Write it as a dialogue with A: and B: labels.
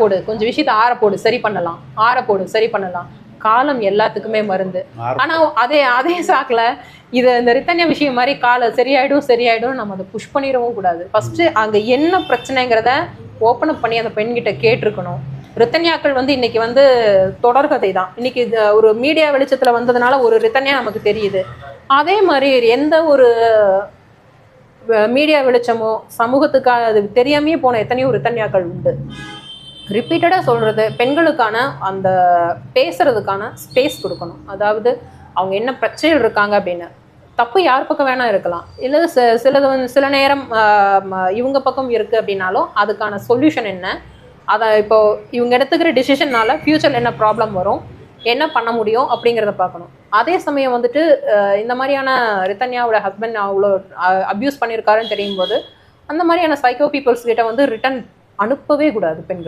A: போடு. கொஞ்சம் விஷயத்த ஆற போடு. சரி பண்ணலாம். ஆற போடு. சரி பண்ணலாம். காலம் எல்லாத்துக்குமே மருந்து. ஆனா அதே அதே சாக்குல இது இந்த ரித்தன்யா விஷயம் மாதிரி கால சரியாயிடும் சரியாயிடும் நம்ம அதை புஷ் பண்ணிடவும் கூடாது. ஃபர்ஸ்ட் அங்க என்ன பிரச்சனைங்கிறத ஓப்பன் அப் பண்ணி அந்த பெண்கிட்ட கேட்டிருக்கணும். ரித்தன்யாக்கள் வந்து இன்னைக்கு வந்து தொடர்கதை தான். இன்னைக்கு ஒரு மீடியா வெளிச்சத்துல வந்ததுனால ஒரு ரித்தன்யா நமக்கு தெரியுது. அதே மாதிரி எந்த ஒரு மீடியா வெளிச்சமோ சமூகத்துக்கு அது தெரியாமையே போன எத்தனையோ ரித்தன்யாக்கள் உண்டு. ரிப்பீட்டடாக சொல்கிறது பெண்களுக்கான அந்த பேசுகிறதுக்கான ஸ்பேஸ் கொடுக்கணும். அதாவது அவங்க என்ன பிரச்சனைகள் இருக்காங்க அப்படின்னு. தப்பு யார் பக்கம் வேணால் இருக்கலாம். இல்லை ச சிலது வந்து சில நேரம் இவங்க பக்கம் இருக்குது அப்படின்னாலும் அதுக்கான சொல்யூஷன் என்ன? அதை இப்போது இவங்க எடுத்துக்கிற டிசிஷன்னால ஃப்யூச்சரில் என்ன ப்ராப்ளம் வரும்? என்ன பண்ண முடியும்? அப்படிங்கிறத பார்க்கணும். அதே சமயம் வந்துட்டு இந்த மாதிரியான ரித்தன்யாவோட ஹஸ்பண்ட் அவ்வளோ அப்யூஸ் பண்ணியிருக்காருன்னு தெரியும் போது அந்த மாதிரியான சைக்கோ பீப்புள்ஸ் கிட்ட வந்து ரிட்டன் அனுப்பவே கூடாது பெண்கள்.